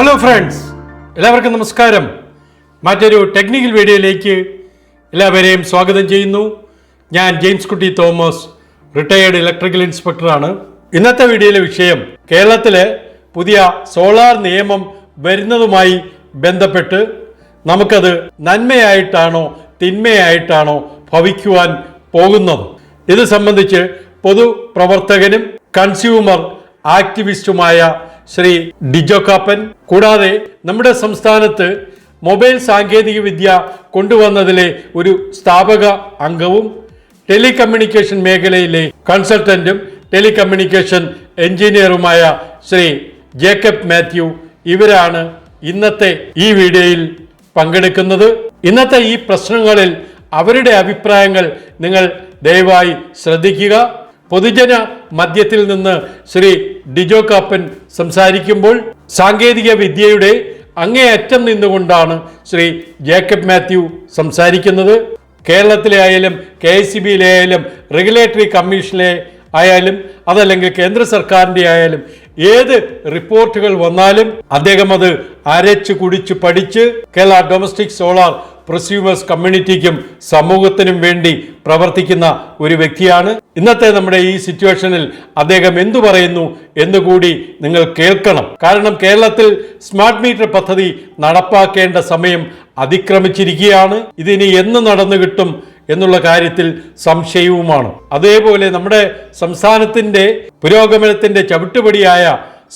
Hello friends എല്ലാവർക്കും നമസ്കാരം. മറ്റൊരു ടെക്നിക്കൽ വീഡിയോയിലേക്ക് എല്ലാവരെയും സ്വാഗതം ചെയ്യുന്നു. ഞാൻ ജെയിംസ് കുട്ടി തോമസ് റിട്ടയേർഡ് ഇലക്ട്രിക്കൽ ഇൻസ്പെക്ടറാണ് ഇന്നത്തെ വീഡിയോയിലെ വിഷയം കേരളത്തിലെ പുതിയ സോളാർ നിയമം വരുന്നതുമായി ബന്ധപ്പെട്ട് നമുക്കത് നന്മയായിട്ടാണോ തിന്മയായിട്ടാണോ ഭവിക്കുവാൻ പോകുന്നത്? ഇത് സംബന്ധിച്ച് പൊതുപ്രവർത്തകനും കൺസ്യൂമർ ആക്ടിവിസ്റ്റുമായ ശ്രീ ഡിജോ കാപ്പൻ. കൂടാതെ നമ്മുടെ സംസ്ഥാനത്ത് മൊബൈൽ സാങ്കേതിക വിദ്യ കൊണ്ടുവന്നതിലെ ഒരു സ്ഥാപക അംഗവും ടെലികമ്മ്യൂണിക്കേഷൻ മേഖലയിലെ കൺസൾട്ടന്റും ടെലികമ്മ്യൂണിക്കേഷൻ എഞ്ചിനീയറുമായ ശ്രീ ജേക്കബ് മാത്യു ഇവരാണ് ഇന്നത്തെ ഈ വീഡിയോയിൽ പങ്കെടുക്കുന്നത്. ഇന്നത്തെ ഈ പ്രശ്നങ്ങളിൽ അവരുടെ അഭിപ്രായങ്ങൾ നിങ്ങൾ ദയവായി ശ്രദ്ധിക്കുക. പൊതുജന മധ്യത്തിൽ നിന്ന് ശ്രീ ഡിജോ കാപ്പൻ സംസാരിക്കുമ്പോൾ സാങ്കേതിക വിദ്യയുടെ അങ്ങേയറ്റം നിന്നുകൊണ്ടാണ് ശ്രീ ജേക്കബ് മാത്യു സംസാരിക്കുന്നത്. കേരളത്തിലെ ആയാലും കെ സി ബിയിലെ ആയാലും റെഗുലേറ്ററി കമ്മീഷനിലെ ആയാലും അതല്ലെങ്കിൽ കേന്ദ്ര സർക്കാരിന്റെ ആയാലും ഏത് റിപ്പോർട്ടുകൾ വന്നാലും അദ്ദേഹം അത് അരച്ച് കുടിച്ച് പഠിച്ച് കേരള ഡൊമസ്റ്റിക് സോളാർ പ്രൊസ്യൂമേഴ്സ് കമ്മ്യൂണിറ്റിക്കും സമൂഹത്തിനും വേണ്ടി പ്രവർത്തിക്കുന്ന ഒരു വ്യക്തിയാണ്. ഇന്നത്തെ നമ്മുടെ ഈ സിറ്റുവേഷനിൽ അദ്ദേഹം എന്തു പറയുന്നു എന്നുകൂടി നിങ്ങൾ കേൾക്കണം. കാരണം കേരളത്തിൽ സ്മാർട്ട് മീറ്റർ പദ്ധതി നടപ്പാക്കേണ്ട സമയം അതിക്രമിച്ചിരിക്കുകയാണ്. ഇതിനി എന്ന് നടന്നു കിട്ടും എന്നുള്ള കാര്യത്തിൽ സംശയവുമാണ്. അതേപോലെ നമ്മുടെ സംസ്ഥാനത്തിന്റെ പുരോഗമനത്തിന്റെ ചവിട്ടുപടിയായ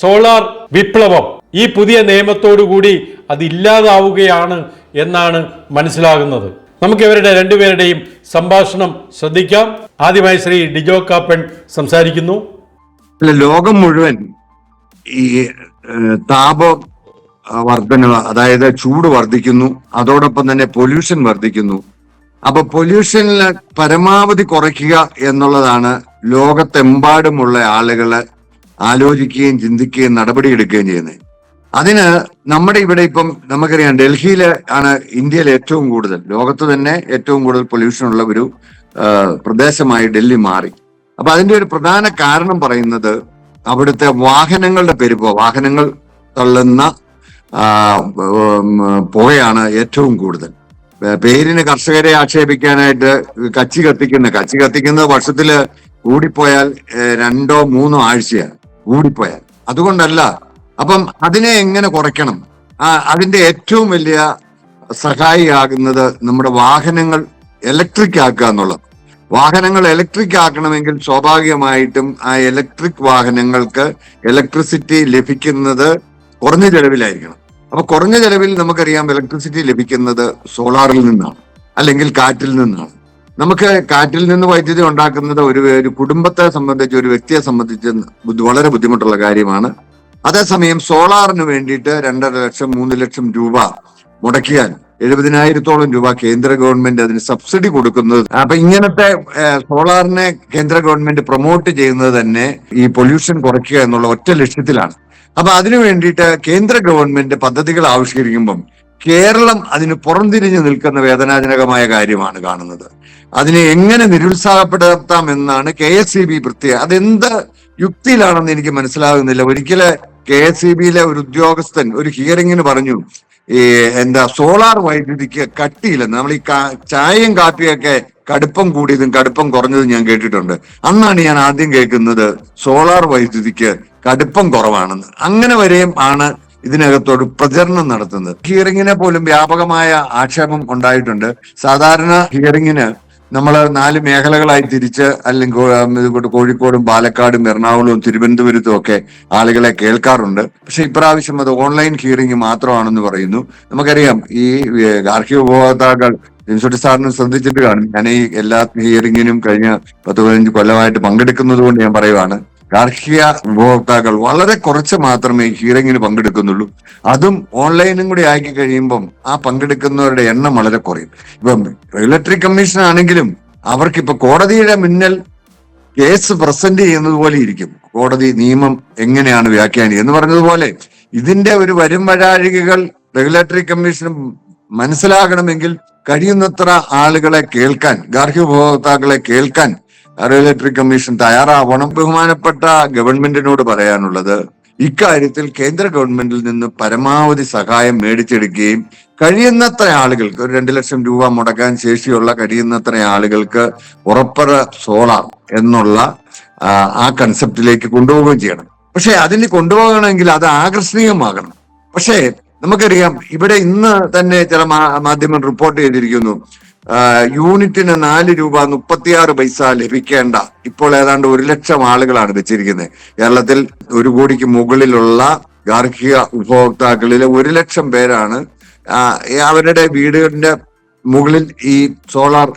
സോളാർ വിപ്ലവം ഈ പുതിയ നിയമത്തോടുകൂടി അതില്ലാതാവുകയാണ് എന്നാണ് മനസ്സിലാകുന്നത്. നമുക്ക് ഇവരുടെ രണ്ടുപേരുടെയും സംഭാഷണം ശ്രദ്ധിക്കാം. ആദ്യമായി ശ്രീ ഡിജോ കാപ്പൻ സംസാരിക്കുന്നു. അല്ല ലോകം മുഴുവൻ ഈ താപ വർധന അതായത് ചൂട് വർദ്ധിക്കുന്നു. അതോടൊപ്പം തന്നെ പൊല്യൂഷൻ വർദ്ധിക്കുന്നു. അപ്പൊ പൊല്യൂഷനിൽ പരമാവധി കുറയ്ക്കുക എന്നുള്ളതാണ് ലോകത്തെമ്പാടുമുള്ള ആളുകൾ ആലോചിക്കുകയും ചിന്തിക്കുകയും നടപടിയെടുക്കുകയും ചെയ്യുന്നത്. അതിന് നമ്മുടെ ഇവിടെ ഇപ്പം നമുക്കറിയാം ഡൽഹിയിൽ ആണ് ഇന്ത്യയിൽ ഏറ്റവും കൂടുതൽ ലോകത്ത് തന്നെ ഏറ്റവും കൂടുതൽ പൊല്യൂഷൻ ഉള്ള ഒരു പ്രദേശമായി ഡൽഹി മാറി. അപ്പൊ അതിന്റെ ഒരു പ്രധാന കാരണം പറയുന്നത് അവിടുത്തെ വാഹനങ്ങളുടെ പെരുപ്പോ വാഹനങ്ങൾ തള്ളുന്ന പുകയാണ് ഏറ്റവും കൂടുതൽ. പേരിന് കർഷകരെ ആക്ഷേപിക്കാനായിട്ട് കച്ചി കത്തിക്കുന്ന കച്ചി കത്തിക്കുന്നത് വർഷത്തിൽ കൂടിപ്പോയാൽ രണ്ടോ മൂന്നോ ആഴ്ചയാണ് കൂടിപ്പോയാൽ. അതുകൊണ്ടല്ല അപ്പം അതിനെ എങ്ങനെ കുറയ്ക്കണം? അതിന്റെ ഏറ്റവും വലിയ സഹായിയാകുന്നത് നമ്മുടെ വാഹനങ്ങൾ ഇലക്ട്രിക് ആക്കുക എന്നുള്ളത് വാഹനങ്ങൾ ഇലക്ട്രിക് ആക്കണമെങ്കിൽ സ്വാഭാവികമായിട്ടും ആ ഇലക്ട്രിക് വാഹനങ്ങൾക്ക് ഇലക്ട്രിസിറ്റി ലഭിക്കുന്നത് കുറഞ്ഞ ചെലവിലായിരിക്കണം. അപ്പൊ കുറഞ്ഞ ചെലവിൽ നമുക്കറിയാം ഇലക്ട്രിസിറ്റി ലഭിക്കുന്നത് സോളാറിൽ നിന്നാണ് അല്ലെങ്കിൽ കാറ്റിൽ നിന്നാണ്. നമുക്ക് കാറ്റിൽ നിന്ന് വൈദ്യുതി ഉണ്ടാക്കുന്നത് ഒരു ഒരു കുടുംബത്തെ സംബന്ധിച്ച് ഒരു വ്യക്തിയെ സംബന്ധിച്ച് വളരെ ബുദ്ധിമുട്ടുള്ള കാര്യമാണ്. അതേസമയം സോളാറിന് വേണ്ടിയിട്ട് രണ്ടര ലക്ഷം മൂന്ന് ലക്ഷം രൂപ മുടക്കിയാൽ എഴുപതിനായിരത്തോളം രൂപ കേന്ദ്ര ഗവൺമെന്റ് അതിന് സബ്സിഡി കൊടുക്കുന്നത്. അപ്പൊ ഇങ്ങനത്തെ സോളാറിനെ കേന്ദ്ര ഗവൺമെന്റ് പ്രൊമോട്ട് ചെയ്യുന്നത് തന്നെ ഈ പൊല്യൂഷൻ കുറയ്ക്കുക എന്നുള്ള ഒറ്റ ലക്ഷ്യത്തിലാണ്. അപ്പൊ അതിനു വേണ്ടിയിട്ട് കേന്ദ്ര ഗവൺമെന്റ് പദ്ധതികൾ ആവിഷ്കരിക്കുമ്പം കേരളം അതിന് പുറംതിരിഞ്ഞു നിൽക്കുന്ന വേദനാജനകമായ കാര്യമാണ് കാണുന്നത്. അതിനെ എങ്ങനെ നിരുത്സാഹപ്പെടുത്താം എന്നാണ് കെ എസ് സി ബി പ്രത്യേക അതെന്ത് യുക്തിയിലാണെന്ന് എനിക്ക് മനസ്സിലാകുന്നില്ല. ഒരിക്കൽ കെ എസ് സി ബിയിലെ ഒരു ഉദ്യോഗസ്ഥൻ ഒരു ഹിയറിംഗിന് പറഞ്ഞു ഈ എന്താ സോളാർ വൈദ്യുതിക്ക് കട്ടിയില്ലെന്ന്. നമ്മൾ ഈ ചായയും കാപ്പിയൊക്കെ കടുപ്പം കൂടിയതും കടുപ്പം കുറഞ്ഞതും ഞാൻ കേട്ടിട്ടുണ്ട്. അന്നാണ് ഞാൻ ആദ്യം കേൾക്കുന്നത് സോളാർ വൈദ്യുതിക്ക് കടുപ്പം കുറവാണെന്ന്. അങ്ങനെ വരെയും ആണ് ഇതിനകത്തോട് പ്രചരണം നടത്തുന്നത്. ഹിയറിങ്ങിനെ പോലും വ്യാപകമായ ആക്ഷേപം ഉണ്ടായിട്ടുണ്ട്. സാധാരണ ഹിയറിംഗിന് നമ്മൾ നാല് മേഖലകളായി തിരിച്ച് അല്ലെങ്കിൽ കോഴിക്കോടും പാലക്കാടും എറണാകുളവും തിരുവനന്തപുരത്തും ഒക്കെ ആളുകളെ കേൾക്കാറുണ്ട്. പക്ഷെ ഇപ്രാവശ്യം അത് ഓൺലൈൻ ഹിയറിംഗ് മാത്രമാണെന്ന് പറയുന്നു. നമുക്കറിയാം ഈ ഗാർഹിക ഉപഭോക്താക്കൾ ജിൻസുട്ടി സാറിന് ശ്രദ്ധിച്ചിട്ട് കാണും. ഞാൻ ഈ എല്ലാ ഹിയറിംഗിനും കഴിഞ്ഞ പത്ത് പതിനഞ്ച് കൊല്ലമായിട്ട് പങ്കെടുക്കുന്നത് കൊണ്ട് ഞാൻ പറയുവാണ്. ഗാർഹിക ഉപഭോക്താക്കൾ വളരെ കുറച്ച് മാത്രമേ ഹിയറിംഗിന് പങ്കെടുക്കുന്നുള്ളൂ. അതും ഓൺലൈനും കൂടി ആക്കി കഴിയുമ്പം ആ പങ്കെടുക്കുന്നവരുടെ എണ്ണം വളരെ കുറയും. ഇപ്പം റെഗുലേറ്ററി കമ്മീഷൻ ആണെങ്കിലും അവർക്കിപ്പോ കോടതിയുടെ മുന്നിൽ കേസ് പ്രസന്റ് ചെയ്യുന്നത് പോലെ ഇരിക്കും. കോടതി നിയമം എങ്ങനെയാണ് വ്യാഖ്യാനി എന്ന് പറഞ്ഞതുപോലെ ഇതിന്റെ ഒരു വരും വരാഴികകൾ റെഗുലേറ്ററി കമ്മീഷൻ മനസ്സിലാകണമെങ്കിൽ കഴിയുന്നത്ര ആളുകളെ കേൾക്കാൻ ഗാർഹിക ഉപഭോക്താക്കളെ കേൾക്കാൻ റെഗുലേറ്ററി കമ്മീഷൻ തയ്യാറാവണം. ബഹുമാനപ്പെട്ട ഗവൺമെന്റിനോട് പറയാനുള്ളത് ഇക്കാര്യത്തിൽ കേന്ദ്ര ഗവൺമെന്റിൽ നിന്ന് പരമാവധി സഹായം മേടിച്ചെടുക്കുകയും കഴിയുന്നത്ര ആളുകൾക്ക് ഒരു രണ്ട് ലക്ഷം രൂപ മുടക്കാൻ ശേഷിയുള്ള കഴിയുന്നത്ര ആളുകൾക്ക് ഉറപ്പറ സോളാർ എന്നുള്ള ആ, കൺസെപ്റ്റിലേക്ക് കൊണ്ടുപോവുകയും ചെയ്യണം. പക്ഷെ അതിന് കൊണ്ടുപോകണമെങ്കിൽ അത് ആകർഷണീയമാകണം. പക്ഷേ നമുക്കറിയാം ഇവിടെ ഇന്ന് തന്നെ ചില മാധ്യമം റിപ്പോർട്ട് ചെയ്തിരിക്കുന്നു. യൂണിറ്റിന് നാല് രൂപ മുപ്പത്തിയാറ് പൈസ ലഭിക്കേണ്ട. ഇപ്പോൾ ഏതാണ്ട് ഒരു ലക്ഷം ആളുകളാണ് വെച്ചിരിക്കുന്നത്. കേരളത്തിൽ ഒരു കോടിക്ക് മുകളിലുള്ള ഗാർഹിക ഉപഭോക്താക്കളിൽ ഒരു ലക്ഷം പേരാണ്. അവരുടെ വീടുകളുടെ മുകളിൽ ഈ സോളാർ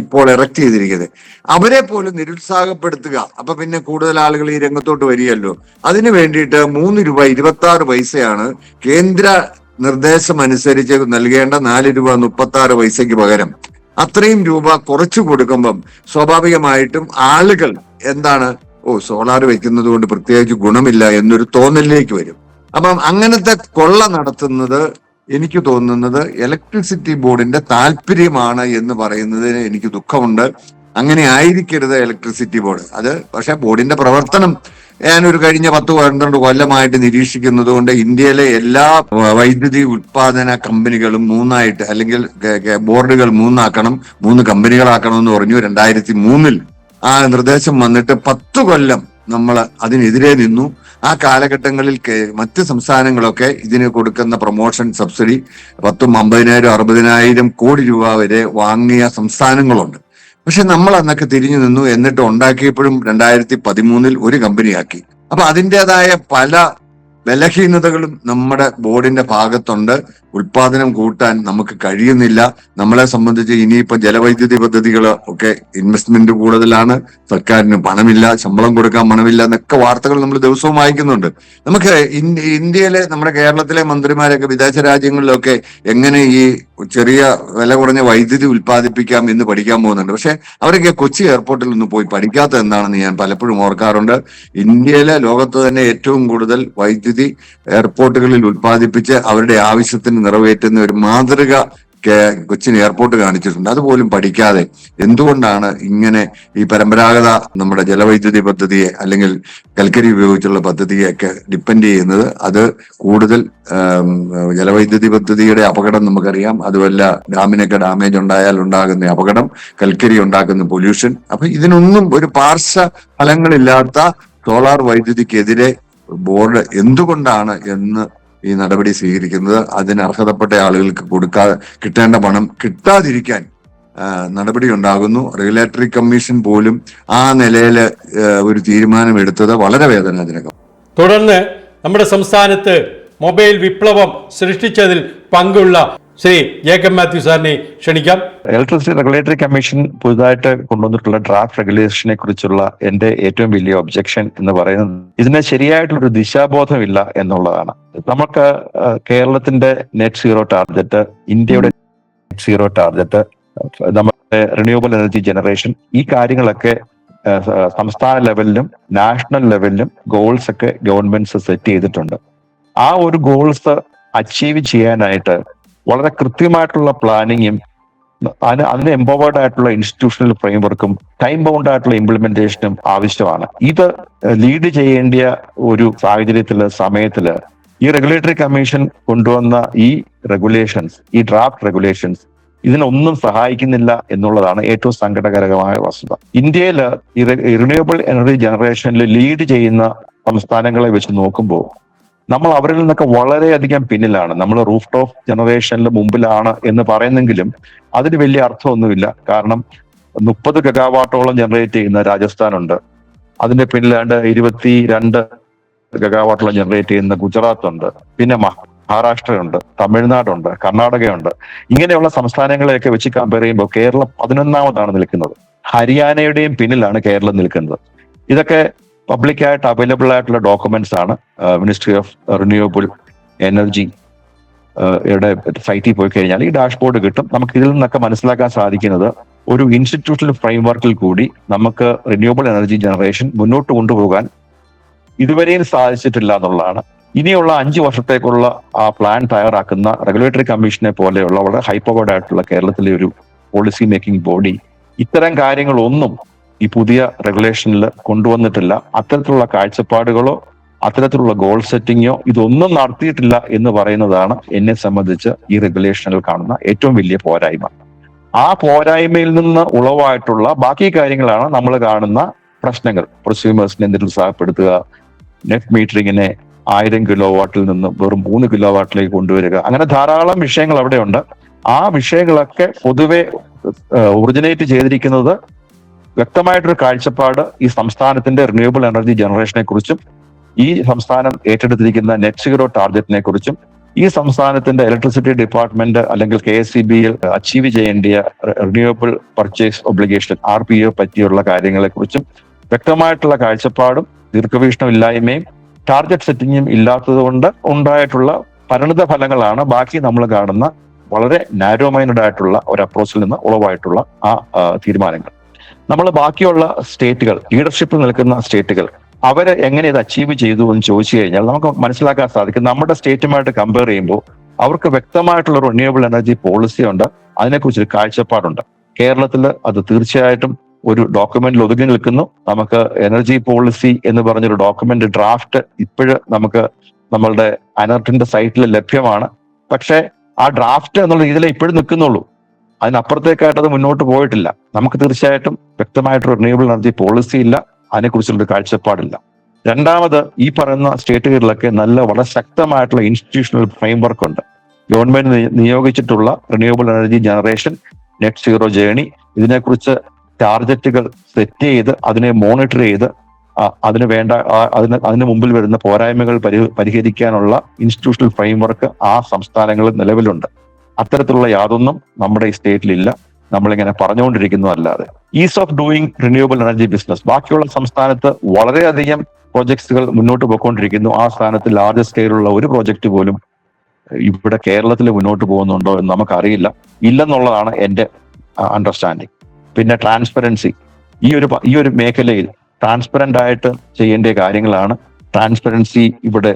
ഇപ്പോൾ ഇറക്റ്റ് ചെയ്തിരിക്കുന്നത്. അവരെ പോലും നിരുത്സാഹപ്പെടുത്തുക. അപ്പൊ പിന്നെ കൂടുതൽ ആളുകൾ ഈ രംഗത്തോട്ട് വരികയല്ലോ. അതിനു വേണ്ടിയിട്ട് മൂന്ന് രൂപ ഇരുപത്തി ആറ് പൈസയാണ് കേന്ദ്ര നിർദ്ദേശം അനുസരിച്ച് നൽകേണ്ട നാല് രൂപ മുപ്പത്തി ആറ് പൈസയ്ക്ക് പകരം. അത്രയും രൂപ കുറച്ചു കൊടുക്കുമ്പം സ്വാഭാവികമായിട്ടും ആളുകൾ എന്താണ് ഓ സോളാർ വെക്കുന്നത് കൊണ്ട് പ്രത്യേകിച്ച് ഗുണമില്ല എന്നൊരു തോന്നലിലേക്ക് വരും. അപ്പം അങ്ങനത്തെ കൊള്ള നടത്തുന്നത് എനിക്ക് തോന്നുന്നത് ഇലക്ട്രിസിറ്റി ബോർഡിന്റെ താല്പര്യമാണ് എന്ന് പറയുന്നതിന് എനിക്ക് ദുഃഖമുണ്ട്. അങ്ങനെ ആയിരിക്കരുത് ഇലക്ട്രിസിറ്റി ബോർഡ്. അത് പക്ഷെ ബോർഡിന്റെ പ്രവർത്തനം ഞാനൊരു കഴിഞ്ഞ പത്ത് പന്ത്രണ്ട് കൊല്ലമായിട്ട് നിരീക്ഷിക്കുന്നത് കൊണ്ട് ഇന്ത്യയിലെ എല്ലാ വൈദ്യുതി ഉത്പാദന കമ്പനികളും മൂന്നായിട്ട് അല്ലെങ്കിൽ ബോർഡുകൾ മൂന്നാക്കണം മൂന്ന് കമ്പനികളാക്കണം എന്ന് പറഞ്ഞു രണ്ടായിരത്തി മൂന്നിൽ. ആ നിർദ്ദേശം വന്നിട്ട് പത്ത് കൊല്ലം നമ്മൾ അതിനെതിരെ നിന്നു. ആ കാലഘട്ടങ്ങളിൽ മറ്റ് സംസ്ഥാനങ്ങളൊക്കെ ഇതിന് കൊടുക്കുന്ന പ്രൊമോഷൻ സബ്സിഡി പത്തും അമ്പതിനായിരം അറുപതിനായിരം കോടി രൂപ വരെ വാങ്ങിയ സംസ്ഥാനങ്ങളുണ്ട്. പക്ഷെ നമ്മൾ അന്നൊക്കെ തിരിഞ്ഞു നിന്നു എന്നിട്ട് ഉണ്ടാക്കിയപ്പോഴും രണ്ടായിരത്തി പതിമൂന്നിൽ ഒരു കമ്പനിയാക്കി അപ്പൊ അതിന്റെതായ പല ബലഹീനതകളും നമ്മുടെ ബോർഡിന്റെ ഭാഗത്തുണ്ട്. ഉൽപാദനം കൂട്ടാൻ നമുക്ക് കഴിയുന്നില്ല. നമ്മളെ സംബന്ധിച്ച് ഇനിയിപ്പോ ജലവൈദ്യുതി പദ്ധതികൾ ഒക്കെ ഇൻവെസ്റ്റ്മെന്റ് കൂടുതലാണ്. സർക്കാരിന് പണമില്ല ശമ്പളം കൊടുക്കാൻ പണമില്ല എന്നൊക്കെ വാർത്തകൾ നമ്മൾ ദിവസവും വായിക്കുന്നുണ്ട്. നമുക്ക് ഇന്ത്യയിലെ നമ്മുടെ കേരളത്തിലെ മന്ത്രിമാരൊക്കെ വിദേശ രാജ്യങ്ങളിലൊക്കെ എങ്ങനെ ഈ ചെറിയ വില കുറഞ്ഞ വൈദ്യുതി ഉൽപ്പാദിപ്പിക്കാം എന്ന് പഠിക്കാൻ പോകുന്നുണ്ട്. പക്ഷെ അവരൊക്കെ കൊച്ചി എയർപോർട്ടിൽ നിന്ന് പോയി പഠിക്കാത്ത എന്താണെന്ന് ഞാൻ പലപ്പോഴും ഓർക്കാറുണ്ട്. ഇന്ത്യയിലെ ലോകത്ത് തന്നെ ഏറ്റവും കൂടുതൽ വൈദ്യുതി എയർപോർട്ടുകളിൽ ഉത്പാദിപ്പിച്ച് അവരുടെ ആവശ്യത്തിന് നിറവേറ്റുന്ന ഒരു മാതൃക കൊച്ചിൻ എയർപോർട്ട് കാണിച്ചിട്ടുണ്ട്. അതുപോലും പഠിക്കാതെ എന്തുകൊണ്ടാണ് ഇങ്ങനെ ഈ പരമ്പരാഗത നമ്മുടെ ജലവൈദ്യുതി പദ്ധതിയെ അല്ലെങ്കിൽ കൽക്കരി ഉപയോഗിച്ചുള്ള പദ്ധതിയൊക്കെ ഡിപ്പെൻഡ് ചെയ്യുന്നത്? അത് കൂടുതൽ ജലവൈദ്യുതി പദ്ധതിയുടെ അപകടം നമുക്കറിയാം. അതുമല്ല ഡാമിനൊക്കെ ഡാമേജ് ഉണ്ടായാൽ ഉണ്ടാകുന്ന അപകടം കൽക്കരി ഉണ്ടാക്കുന്ന പൊല്യൂഷൻ. അപ്പൊ ഇതിനൊന്നും ഒരു പാർശ്വ ഫലങ്ങളില്ലാത്ത സോളാർ വൈദ്യുതിക്കെതിരെ ബോർഡ് എന്തുകൊണ്ടാണ് എന്ന് ഈ നടപടി സ്വീകരിക്കുന്നത്? അതിന് അർഹതപ്പെട്ട ആളുകൾക്ക് കൊടുക്കാ കിട്ടേണ്ട പണം കിട്ടാതിരിക്കാൻ നടപടി ഉണ്ടാകുന്നു. റെഗുലേറ്ററി കമ്മീഷൻ പോലും ആ നിലയിൽ ഒരു തീരുമാനം എടുത്തത് വളരെ വേദനാജനകം തുടർന്ന് നമ്മുടെ സംസ്ഥാനത്ത് മൊബൈൽ വിപ്ലവം സൃഷ്ടിച്ചതിൽ പങ്കുള്ള ശ്രീ ജേക്കബ് മാത്യു സാറിനെ ക്ഷണിക്കാം. ഇലക്ട്രിസിറ്റി റെഗുലേറ്ററി കമ്മീഷൻ പുതുതായിട്ട് കൊണ്ടുവന്നിട്ടുള്ള ഡ്രാഫ്റ്റ് റെഗുലേഷനെ കുറിച്ചുള്ള എന്റെ ഏറ്റവും വലിയ ഒബ്ജക്ഷൻ എന്ന് പറയുന്നത് ഇതിന് ശരിയായിട്ടുള്ള ഒരു ദിശാബോധമില്ല എന്നുള്ളതാണ്. നമുക്ക് കേരളത്തിന്റെ നെറ്റ് സീറോ ടാർഗറ്റ് ഇന്ത്യയുടെ നെറ്റ് സീറോ ടാർഗറ്റ് നമ്മുടെ റിന്യൂവബിൾ എനർജി ജനറേഷൻ ഈ കാര്യങ്ങളൊക്കെ സംസ്ഥാന ലെവലിലും നാഷണൽ ലെവലിലും ഗോൾസ് ഒക്കെ ഗവൺമെന്റ്സ് സെറ്റ് ചെയ്തിട്ടുണ്ട്. ആ ഒരു ഗോൾസ് അച്ചീവ് ചെയ്യാനായിട്ട് വളരെ കൃത്യമായിട്ടുള്ള പ്ലാനിങ്ങും അതിന് അതിന് എംപവേർഡ് ആയിട്ടുള്ള ഇൻസ്റ്റിറ്റ്യൂഷണൽ ഫ്രെയിംവർക്കും ടൈം ബൗണ്ട് ആയിട്ടുള്ള ഇംപ്ലിമെന്റേഷനും ആവശ്യമാണ്. ഇത് ലീഡ് ചെയ്യേണ്ട ഒരു സാഹചര്യത്തിൽ സമയത്തിൽ ഈ റെഗുലേറ്ററി കമ്മീഷൻ കൊണ്ടുവന്ന ഈ റെഗുലേഷൻസ് ഈ ഡ്രാഫ്റ്റ് റെഗുലേഷൻസ് ഇതിനൊന്നും സഹായിക്കുന്നില്ല എന്നുള്ളതാണ് ഏറ്റവും സങ്കടകരമായ വസ്തുത. ഇന്ത്യയിൽ റിന്യൂവബിൾ എനർജി ജനറേഷനിൽ ലീഡ് ചെയ്യുന്ന സംസ്ഥാനങ്ങളെ വെച്ച് നോക്കുമ്പോൾ നമ്മൾ അവരിൽ നിന്നൊക്കെ വളരെയധികം പിന്നിലാണ്. നമ്മൾ റൂഫ് ടോപ്പ് ജനറേഷനിൽ മുമ്പിലാണ് എന്ന് പറയുന്നെങ്കിലും അതിന് വലിയ അർത്ഥമൊന്നുമില്ല. കാരണം മുപ്പത് ഗഗാവാട്ടോളം ജനറേറ്റ് ചെയ്യുന്ന രാജസ്ഥാനുണ്ട്. അതിന്റെ പിന്നിലാണ്ട് ഇരുപത്തി രണ്ട് ഗഗാവാട്ടോളം ജനറേറ്റ് ചെയ്യുന്ന ഗുജറാത്ത് ഉണ്ട് പിന്നെ മഹാരാഷ്ട്രയുണ്ട് തമിഴ്നാടുണ്ട് കർണാടകയുണ്ട്. ഇങ്ങനെയുള്ള സംസ്ഥാനങ്ങളെയൊക്കെ വെച്ച് കമ്പയർ ചെയ്യുമ്പോൾ കേരളം പതിനൊന്നാമതാണ് നിൽക്കുന്നത്. ഹരിയാനയുടെയും പിന്നിലാണ് കേരളം നിൽക്കുന്നത്. ഇതൊക്കെ പബ്ലിക്കായിട്ട് അവൈലബിൾ ആയിട്ടുള്ള ഡോക്യുമെന്റ്സ് ആണ് മിനിസ്ട്രി ഓഫ് റിന്യൂവബിൾ എനർജി യുടെ സൈറ്റിൽ പോയി കഴിഞ്ഞാൽ ഈ ഡാഷ്ബോർഡ് കിട്ടും. നമുക്ക് ഇതിൽ നിന്നൊക്കെ മനസ്സിലാക്കാൻ സാധിക്കുന്നത് ഒരു ഇൻസ്റ്റിറ്റ്യൂഷണൽ ഫ്രെയിംവർക്കിൽ കൂടി നമുക്ക് റിന്യൂവബിൾ എനർജി ജനറേഷൻ മുന്നോട്ട് കൊണ്ടുപോകാൻ ഇതുവരെയും സാധിച്ചിട്ടില്ല എന്നുള്ളതാണ്. ഇനിയുള്ള അഞ്ച് വർഷത്തേക്കുള്ള ആ പ്ലാൻ തയ്യാറാക്കുന്ന റെഗുലേറ്ററി കമ്മീഷനെ പോലെയുള്ള വളരെ ഹൈപ്പവേർഡ് ആയിട്ടുള്ള കേരളത്തിലെ ഒരു പോളിസി മേക്കിംഗ് ബോഡി ഇത്തരം കാര്യങ്ങളൊന്നും ഈ പുതിയ റെഗുലേഷനിൽ കൊണ്ടുവന്നിട്ടില്ല. അത്തരത്തിലുള്ള കാഴ്ചപ്പാടുകളോ അത്തരത്തിലുള്ള ഗോൾ സെറ്റിങ്ങോ ഇതൊന്നും നടത്തിയിട്ടില്ല എന്ന് പറയുന്നതാണ് എന്നെ സംബന്ധിച്ച് ഈ റെഗുലേഷനിൽ കാണുന്ന ഏറ്റവും വലിയ പോരായ്മ. ആ പോരായ്മയിൽ നിന്ന് ഉളവായിട്ടുള്ള ബാക്കി കാര്യങ്ങളാണ് നമ്മൾ കാണുന്ന പ്രശ്നങ്ങൾ. പ്രൊസ്യൂമേഴ്സിനെ നിരുത്സാഹപ്പെടുത്തുക നെറ്റ് മീറ്ററിങ്ങിനെ ആയിരം കിലോ വാട്ടിൽ നിന്ന് വെറും മൂന്ന് കിലോ വാട്ടിലേക്ക് കൊണ്ടുവരിക. അങ്ങനെ ധാരാളം വിഷയങ്ങൾ അവിടെയുണ്ട്. ആ വിഷയങ്ങളൊക്കെ പൊതുവെ ഒറിജിനേറ്റ് ചെയ്തിരിക്കുന്നത് വ്യക്തമായിട്ടൊരു കാഴ്ചപ്പാട് ഈ സംസ്ഥാനത്തിന്റെ റിന്യൂവബിൾ എനർജി ജനറേഷനെ കുറിച്ചും ഈ സംസ്ഥാനം ഏറ്റെടുത്തിരിക്കുന്ന നെറ്റ് സീറോ ടാർഗറ്റിനെ കുറിച്ചും ഈ സംസ്ഥാനത്തിന്റെ ഇലക്ട്രിസിറ്റി ഡിപ്പാർട്ട്മെന്റ് അല്ലെങ്കിൽ കെ എസ് സി ബിയിൽ achieve ചെയ്യേണ്ടിയ renewable purchase obligation R P O പറ്റിയുള്ള കാര്യങ്ങളെ കുറിച്ചും വ്യക്തമായിട്ടുള്ള കാഴ്ചപ്പാടും ദീർഘവീക്ഷണമില്ലായ്മയും ടാർഗറ്റ് സെറ്റിങ്ങും ഇല്ലാത്തതുകൊണ്ട് ഉണ്ടായിട്ടുള്ള പരിണിത ഫലങ്ങളാണ് ബാക്കി നമ്മൾ കാണുന്ന വളരെ നാരോ മൈൻഡ് ആയിട്ടുള്ള ഒരു അപ്രോച്ചിൽ നിന്ന് ഉളവായിട്ടുള്ള ആ, തീരുമാനങ്ങൾ. നമ്മൾ ബാക്കിയുള്ള സ്റ്റേറ്റുകൾ ലീഡർഷിപ്പിൽ നിൽക്കുന്ന സ്റ്റേറ്റുകൾ അവർ എങ്ങനെ ഇത് അച്ചീവ് ചെയ്തു എന്ന് ചോദിച്ചു കഴിഞ്ഞാൽ നമുക്ക് മനസ്സിലാക്കാൻ സാധിക്കും. നമ്മുടെ സ്റ്റേറ്റുമായിട്ട് കമ്പയർ ചെയ്യുമ്പോൾ അവർക്ക് വ്യക്തമായിട്ടുള്ള ഒരു റിന്യൂവബിൾ എനർജി പോളിസി ഉണ്ട്. അതിനെക്കുറിച്ചൊരു കാഴ്ചപ്പാടുണ്ട്. കേരളത്തിൽ അത് തീർച്ചയായിട്ടും ഒരു ഡോക്യുമെന്റിൽ ഒതുങ്ങി നിൽക്കുന്നു. നമുക്ക് എനർജി പോളിസി എന്ന് പറഞ്ഞൊരു ഡോക്യുമെന്റ് ഡ്രാഫ്റ്റ് ഇപ്പോഴ് നമുക്ക് നമ്മളുടെ അനർട്ടിന്റെ സൈറ്റിൽ ലഭ്യമാണ്. പക്ഷേ ആ ഡ്രാഫ്റ്റ് എന്നുള്ള രീതിയിൽ ഇപ്പോഴും നിൽക്കുന്നുള്ളൂ. അതിനപ്പുറത്തേക്കായിട്ട് അത് മുന്നോട്ട് പോയിട്ടില്ല. നമുക്ക് തീർച്ചയായിട്ടും വ്യക്തമായിട്ടൊരു റിന്യൂവൽ എനർജി പോളിസി ഇല്ല. അതിനെക്കുറിച്ചുള്ള ഒരു കാഴ്ചപ്പാടില്ല. രണ്ടാമത് ഈ പറയുന്ന സ്റ്റേറ്റുകളിലൊക്കെ നല്ല വളരെ ശക്തമായിട്ടുള്ള ഇൻസ്റ്റിറ്റ്യൂഷണൽ ഫ്രെയിംവർക്ക് ഉണ്ട്. Government നിയോഗിച്ചിട്ടുള്ള renewable energy generation net zero journey ഇതിനെക്കുറിച്ച് ടാർഗറ്റുകൾ സെറ്റ് ചെയ്ത് അതിനെ മോണിറ്റർ ചെയ്ത് അതിന് വേണ്ട അതിന് അതിന് മുമ്പിൽ വരുന്ന പോരായ്മകൾ പരി പരിഹരിക്കാനുള്ള ഇൻസ്റ്റിറ്റ്യൂഷണൽ ഫ്രെയിംവർക്ക് ആ സംസ്ഥാനങ്ങളിൽ നിലവിലുണ്ട്. അത്തരത്തിലുള്ള യാതൊന്നും നമ്മുടെ ഈ സ്റ്റേറ്റിലില്ല. നമ്മളിങ്ങനെ പറഞ്ഞുകൊണ്ടിരിക്കുന്നു അല്ലാതെ ease of doing renewable energy business ബാക്കിയുള്ള സംസ്ഥാനത്ത് വളരെയധികം പ്രോജക്ട്സുകൾ മുന്നോട്ട് പോയിക്കൊണ്ടിരിക്കുന്നു. ആ സ്ഥാനത്ത് ലാർജ് സ്കെയിലുള്ള ഒരു പ്രോജക്റ്റ് പോലും ഇവിടെ കേരളത്തിൽ മുന്നോട്ട് പോകുന്നുണ്ടോ എന്ന് നമുക്കറിയില്ല. ഇല്ലെന്നുള്ളതാണ് എന്റെ അണ്ടർസ്റ്റാൻഡിങ് പിന്നെ ട്രാൻസ്പെറൻസി ഈ ഒരു ഈ ഒരു മേഖലയിൽ ട്രാൻസ്പെറന്റ് ആയിട്ട് ചെയ്യേണ്ട കാര്യങ്ങളാണ്. ട്രാൻസ്പെറൻസി ഇവിടെ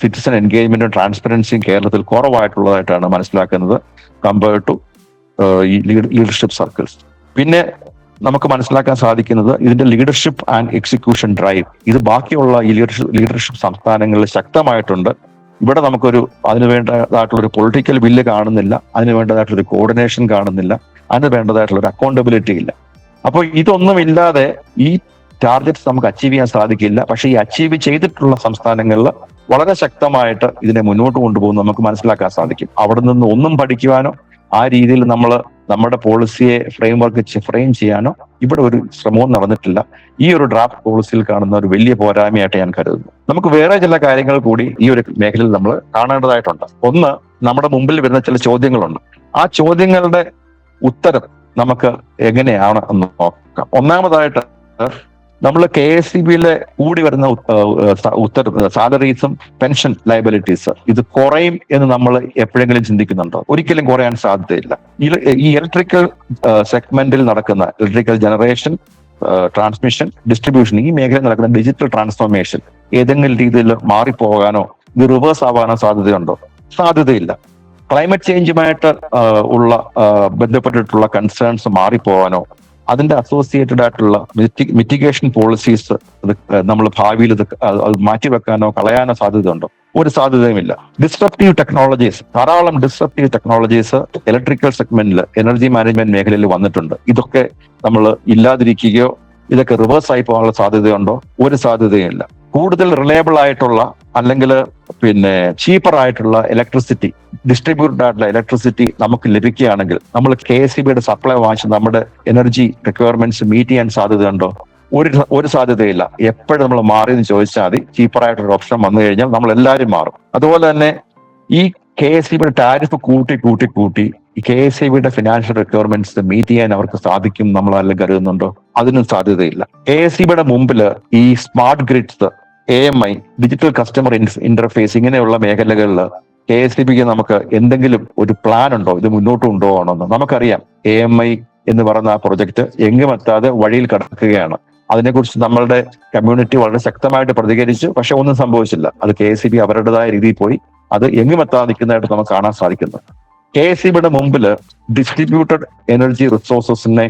സിറ്റിസൺ എൻഗേജ്മെന്റും ട്രാൻസ്പെറൻസിയും കേരളത്തിൽ കുറവായിട്ടുള്ളതായിട്ടാണ് മനസ്സിലാക്കുന്നത് കമ്പയർഡ് ടു ഈ ലീഡർഷിപ്പ് സർക്കിൾസ് പിന്നെ നമുക്ക് മനസ്സിലാക്കാൻ സാധിക്കുന്നത് ഇതിന്റെ ലീഡർഷിപ്പ് ആൻഡ് എക്സിക്യൂഷൻ ഡ്രൈവ് ഇത് ബാക്കിയുള്ള ഈ ലീഡർഷിപ്പ് ലീഡർഷിപ്പ് സംസ്ഥാനങ്ങളിൽ ശക്തമായിട്ടുണ്ട്. ഇവിടെ നമുക്കൊരു അതിന് വേണ്ടതായിട്ടുള്ള ഒരു പൊളിറ്റിക്കൽ ബില്ല് കാണുന്നില്ല. അതിന് വേണ്ടതായിട്ടുള്ള ഒരു കോർഡിനേഷൻ കാണുന്നില്ല. അതിന് വേണ്ടതായിട്ടുള്ള ഒരു അക്കൗണ്ടബിലിറ്റി ഇല്ല. അപ്പോൾ ഇതൊന്നുമില്ലാതെ ഈ ടാർഗറ്റ്സ് നമുക്ക് അച്ചീവ് ചെയ്യാൻ സാധിക്കില്ല. പക്ഷേ ഈ അച്ചീവ് ചെയ്തിട്ടുള്ള സംസ്ഥാനങ്ങളിൽ വളരെ ശക്തമായിട്ട് ഇതിനെ മുന്നോട്ട് കൊണ്ടുപോകുന്ന നമുക്ക് മനസ്സിലാക്കാൻ സാധിക്കും. അവിടെ നിന്ന് ഒന്നും പഠിക്കുവാനോ ആ രീതിയിൽ നമ്മൾ നമ്മുടെ പോളിസിയെ ഫ്രെയിം വർക്ക് ഫ്രെയിം ചെയ്യാനോ ഇവിടെ ഒരു ശ്രമവും നടന്നിട്ടില്ല. ഈ ഒരു ഡ്രാഫ്റ്റ് പോളിസിയിൽ കാണുന്ന ഒരു വലിയ പോരായ്മയായിട്ട് ഞാൻ കരുതുന്നു. നമുക്ക് വേറെ ചില കാര്യങ്ങൾ കൂടി ഈ ഒരു മേഖലയിൽ നമ്മൾ കാണേണ്ടതായിട്ടുണ്ട്. ഒന്ന് നമ്മുടെ മുമ്പിൽ വരുന്ന ചില ചോദ്യങ്ങളുണ്ട്. ആ ചോദ്യങ്ങളുടെ ഉത്തരം നമുക്ക് എങ്ങനെയാണ് എന്ന് നോക്കാം. ഒന്നാമതായിട്ട് നമ്മൾ കെ എസ് സി ബിയിലെ കൂടി വരുന്ന ഉത്ത- ഉത്തര സാലറീസും പെൻഷൻ ലയബിലിറ്റീസ് ഇത് കുറയും എന്ന് നമ്മൾ എപ്പോഴെങ്കിലും ചിന്തിക്കുന്നുണ്ടോ? ഒരിക്കലും കുറയാൻ സാധ്യതയില്ല. ഈ- ഇലക്ട്രിക്കൽ സെഗ്മെന്റിൽ നടക്കുന്ന ഇലക്ട്രിക്കൽ ജനറേഷൻ ട്രാൻസ്മിഷൻ ഡിസ്ട്രിബ്യൂഷൻ ഈ മേഖലയിൽ നടക്കുന്ന ഡിജിറ്റൽ ട്രാൻസ്ഫോർമേഷൻ ഏതെങ്കിലും രീതിയിൽ മാറിപ്പോകാനോ ഇത് റിവേഴ്സ് ആവാനോ സാധ്യതയുണ്ടോ? സാധ്യതയില്ല. ക്ലൈമറ്റ് ചേഞ്ചുമായിട്ട് ഉള്ള ബന്ധപ്പെട്ടിട്ടുള്ള കൺസേൺസ് മാറിപ്പോവാനോ അതിന്റെ അസോസിയേറ്റഡ് ആയിട്ടുള്ള മിറ്റിഗേഷൻ പോളിസീസ് നമ്മൾ ഭാവിയിൽ ഇത് മാറ്റിവെക്കാനോ കളയാനോ സാധ്യതയുണ്ടോ? ഒരു സാധ്യതയുമില്ല. ഡിസ്ട്രപ്റ്റീവ് ടെക്നോളജീസ് ധാരാളം ഡിസ്ട്രപ്റ്റീവ് ടെക്നോളജീസ് ഇലക്ട്രിക്കൽ സെഗ്മെന്റിൽ എനർജി മാനേജ്മെന്റ് മേഖലയിൽ വന്നിട്ടുണ്ട്. ഇതൊക്കെ നമ്മൾ ഇല്ലാതിരിക്കുകയോ ഇതൊക്കെ റിവേഴ്സ് ആയി പോകാനുള്ള സാധ്യതയുണ്ടോ? ഒരു സാധ്യതയുമില്ല. കൂടുതൽ റിലയബിൾ ആയിട്ടുള്ള അല്ലെങ്കിൽ പിന്നെ ചീപ്പർ ആയിട്ടുള്ള ഇലക്ട്രിസിറ്റി ഡിസ്ട്രിബ്യൂട്ടഡ് ആയിട്ടുള്ള ഇലക്ട്രിസിറ്റി നമുക്ക് ലഭിക്കുകയാണെങ്കിൽ നമ്മൾ കെ എസ് സി ബിയുടെ സപ്ലൈ വാങ്ങിച്ച് നമ്മുടെ എനർജി റിക്വയർമെന്റ്സ് മീറ്റ് ചെയ്യാൻ സാധ്യതയുണ്ടോ? ഒരു ഒരു സാധ്യതയില്ല. എപ്പോഴും നമ്മൾ മാറി എന്ന് ചോദിച്ചാൽ മതി. ചീപ്പർ ആയിട്ടൊരു ഓപ്ഷൻ വന്നു കഴിഞ്ഞാൽ നമ്മൾ എല്ലാവരും മാറും. അതുപോലെ തന്നെ ഈ കെ എസ് സി ബിയുടെ ടാരിഫ് കൂട്ടി കൂട്ടി കൂട്ടി ഈ കെ എസ് ഐ ബിയുടെ ഫിനാൻഷ്യൽ റിക്വയർമെന്റ്സ് മീറ്റ് ചെയ്യാൻ അവർക്ക് സാധിക്കും നമ്മൾ അല്ല കരുതുന്നുണ്ടോ? അതിനും സാധ്യതയില്ല. കെ എസ് ഇ ബിയുടെ മുമ്പിൽ ഈ smart grids A M I digital customer interface ഇങ്ങനെയുള്ള മേഖലകളിൽ കെ എസ് ഇ ബിക്ക് നമുക്ക് എന്തെങ്കിലും ഒരു പ്ലാൻ ഉണ്ടോ? ഇത് മുന്നോട്ട് കൊണ്ടുപോകണമെന്ന്. നമുക്കറിയാം എ എം ഐ എന്ന് പറയുന്ന ആ പ്രൊജക്ട് എങ്ങും എത്താതെ വഴിയിൽ കിടക്കുകയാണ്. അതിനെക്കുറിച്ച് നമ്മളുടെ കമ്മ്യൂണിറ്റി വളരെ ശക്തമായിട്ട് പ്രതികരിച്ചു. പക്ഷെ ഒന്നും സംഭവിച്ചില്ല. അത് കെ എസ് അവരുടേതായ രീതിയിൽ പോയി അത് എങ്ങും എത്താതെ നിൽക്കുന്നതായിട്ട് നമുക്ക് കാണാൻ സാധിക്കുന്നു. കെ എസ് സി ബിയുടെ മുമ്പിൽ ഡിസ്ട്രിബ്യൂട്ടഡ് എനർജി റിസോഴ്സസിനെ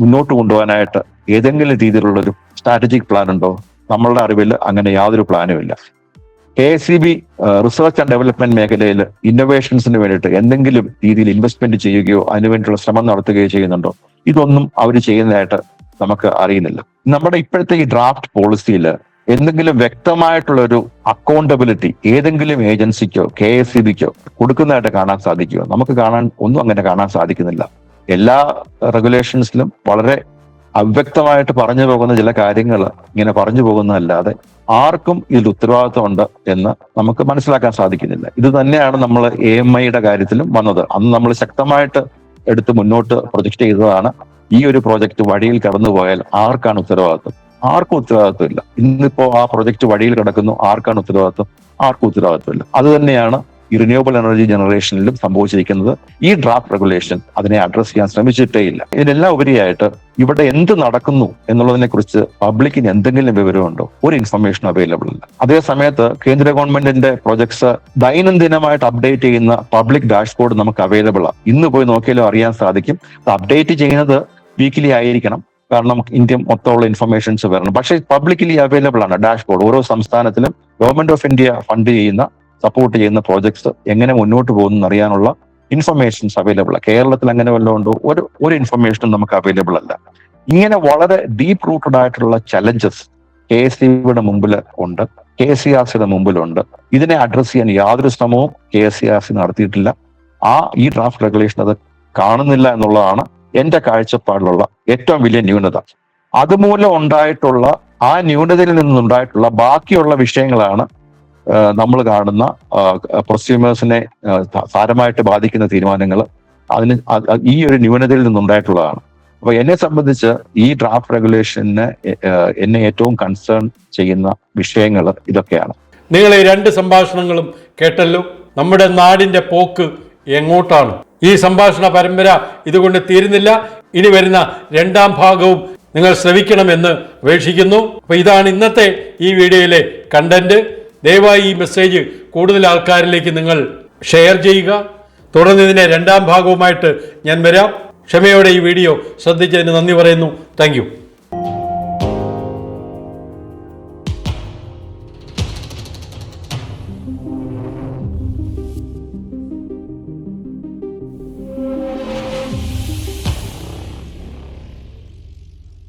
മുന്നോട്ട് കൊണ്ടുപോകാനായിട്ട് ഏതെങ്കിലും രീതിയിലുള്ള ഒരു സ്ട്രാറ്റജിക് പ്ലാൻ ഉണ്ടോ? നമ്മളുടെ അറിവിൽ അങ്ങനെ യാതൊരു പ്ലാനും ഇല്ല. K S C B research and development മേഖലയിൽ ഇന്നോവേഷൻസിന് വേണ്ടിയിട്ട് എന്തെങ്കിലും രീതിയിൽ ഇൻവെസ്റ്റ്മെന്റ് ചെയ്യുകയോ അതിനുവേണ്ടിയുള്ള ശ്രമം നടത്തുകയോ ചെയ്യുന്നുണ്ടോ? ഇതൊന്നും അവർ ചെയ്യുന്നതായിട്ട് നമുക്ക് അറിയുന്നില്ല. നമ്മുടെ ഇപ്പോഴത്തെ ഈ ഡ്രാഫ്റ്റ് പോളിസിയിൽ എന്തെങ്കിലും വ്യക്തമായിട്ടുള്ള ഒരു അക്കൗണ്ടബിലിറ്റി ഏതെങ്കിലും ഏജൻസിക്കോ കെ എസ് സി ബിക്കോ കൊടുക്കുന്നതായിട്ട് കാണാൻ സാധിക്കുമോ? നമുക്ക് കാണാൻ ഒന്നും അങ്ങനെ കാണാൻ സാധിക്കുന്നില്ല. എല്ലാ റെഗുലേഷൻസിലും വളരെ അവ്യക്തമായിട്ട് പറഞ്ഞു പോകുന്ന ചില കാര്യങ്ങൾ ഇങ്ങനെ പറഞ്ഞു പോകുന്നതല്ലാതെ ആർക്കും ഇതിൽ ഉത്തരവാദിത്വമുണ്ട് എന്ന് നമുക്ക് മനസ്സിലാക്കാൻ സാധിക്കുന്നില്ല. ഇത് തന്നെയാണ് നമ്മൾ എ എം ഐയുടെ കാര്യത്തിലും വന്നത്. അന്ന് നമ്മൾ ശക്തമായിട്ട് എടുത്ത് മുന്നോട്ട് പ്രൊജക്ട് ചെയ്തതാണ് ഈ ഒരു പ്രോജക്റ്റ് വഴിയിൽ കടന്നുപോയാൽ ആർക്കാണ് ഉത്തരവാദിത്വം? ആർക്കും ഉത്തരവാദിത്വമില്ല. ഇന്നിപ്പോ ആ പ്രൊജക്ട് വഴിയിൽ കിടക്കുന്നു ആർക്കാണ് ഉത്തരവാദിത്വം? ആർക്കും ഉത്തരവാദിത്വമില്ല. അത് തന്നെയാണ് ഈ റിന്യൂവബിൾ എനർജി ജനറേഷനിലും സംഭവിച്ചിരിക്കുന്നത്. ഈ ഡ്രാഫ്റ്റ് റെഗുലേഷൻ അതിനെ അഡ്രസ് ചെയ്യാൻ ശ്രമിച്ചിട്ടേ ഇല്ല. ഇതിനെല്ലാം ഉപരിയായിട്ട് ഇവിടെ എന്ത് നടക്കുന്നു എന്നുള്ളതിനെ കുറിച്ച് പബ്ലിക്കിന് എന്തെങ്കിലും വിവരമുണ്ടോ? ഒരു ഇൻഫർമേഷൻ അവൈലബിൾ അല്ല അതേസമയത്ത് കേന്ദ്ര ഗവൺമെന്റിന്റെ പ്രൊജക്ട്സ് ദൈനംദിനമായിട്ട് അപ്ഡേറ്റ് ചെയ്യുന്ന പബ്ലിക് ഡാഷ്ബോർഡ് നമുക്ക് അവൈലബിൾ ആണ് ഇന്ന് പോയി നോക്കിയാലും അറിയാൻ സാധിക്കും. അപ്ഡേറ്റ് ചെയ്യുന്നത് വീക്കിലി ആയിരിക്കണം. കാരണം ഇന്ത്യ മൊത്തമുള്ള ഇൻഫർമേഷൻസ് വരണം. പക്ഷേ പബ്ലിക്കലി അവൈലബിൾ ആണ് ഡാഷ്ബോർഡ് ഓരോ സംസ്ഥാനത്തിലും ഗവൺമെന്റ് ഓഫ് ഇന്ത്യ ഫണ്ട് ചെയ്യുന്ന സപ്പോർട്ട് ചെയ്യുന്ന പ്രോജക്ട്സ് എങ്ങനെ മുന്നോട്ട് പോകുന്നു അറിയാനുള്ള ഇൻഫർമേഷൻസ് അവൈലബിൾ ആണ്. കേരളത്തിൽ അങ്ങനെ വല്ലതും ഉണ്ടോ? ഒരു ഒരു ഇൻഫർമേഷനും നമുക്ക് അവൈലബിൾ അല്ല. ഇങ്ങനെ വളരെ ഡീപ്പ് റൂട്ടഡ് ആയിട്ടുള്ള ചലഞ്ചസ് കെ എസ് സിയുടെ മുമ്പിൽ ഉണ്ട്. കെ എസ് സി ആർ സിയുടെ മുമ്പിലുണ്ട് ഇതിനെ അഡ്രസ് ചെയ്യാൻ യാതൊരു ശ്രമവും K S C R C നടത്തിയിട്ടില്ല. ആ ഈ ഡ്രാഫ്റ്റ് റെഗുലേഷൻ അത് കാണുന്നില്ല എന്നുള്ളതാണ് എന്റെ കാഴ്ചപ്പാടിലുള്ള ഏറ്റവും വലിയ ന്യൂനത. അതുമൂലം ഉണ്ടായിട്ടുള്ള ആ ന്യൂനതയിൽ നിന്നുണ്ടായിട്ടുള്ള ബാക്കിയുള്ള വിഷയങ്ങളാണ് നമ്മൾ കാണുന്ന പ്രൊസ്യൂമേഴ്സിനെ സാരമായിട്ട് ബാധിക്കുന്ന തീരുമാനങ്ങൾ അതിന് ഈ ഒരു ന്യൂനതയിൽ നിന്നുണ്ടായിട്ടുള്ളതാണ്. അപ്പൊ എന്നെ സംബന്ധിച്ച് ഈ ഡ്രാഫ്റ്റ് റെഗുലേഷന് എന്നെ ഏറ്റവും കൺസേൺ ചെയ്യുന്ന വിഷയങ്ങൾ ഇതൊക്കെയാണ്. നിങ്ങൾ ഈ രണ്ട് സംഭാഷണങ്ങളും കേട്ടല്ലോ. നമ്മുടെ നാടിന്റെ പോക്ക് എങ്ങോട്ടാണ്? ഈ സംഭാഷണ പരമ്പര ഇതുകൊണ്ട് തീരുന്നില്ല. ഇനി വരുന്ന രണ്ടാം ഭാഗവും നിങ്ങൾ ശ്രവിക്കണമെന്ന് അപേക്ഷിക്കുന്നു. അപ്പോൾ ഇതാണ് ഇന്നത്തെ ഈ വീഡിയോയിലെ കണ്ടന്റ് ദയവായി ഈ മെസ്സേജ് കൂടുതൽ ആൾക്കാരിലേക്ക് നിങ്ങൾ ഷെയർ ചെയ്യുക. തുടർന്ന് ഇതിന്റെ രണ്ടാം ഭാഗവുമായിട്ട് ഞാൻ വരാം. ക്ഷമയോടെ ഈ വീഡിയോ ശ്രദ്ധിച്ചതിന് നന്ദി പറയുന്നു. താങ്ക്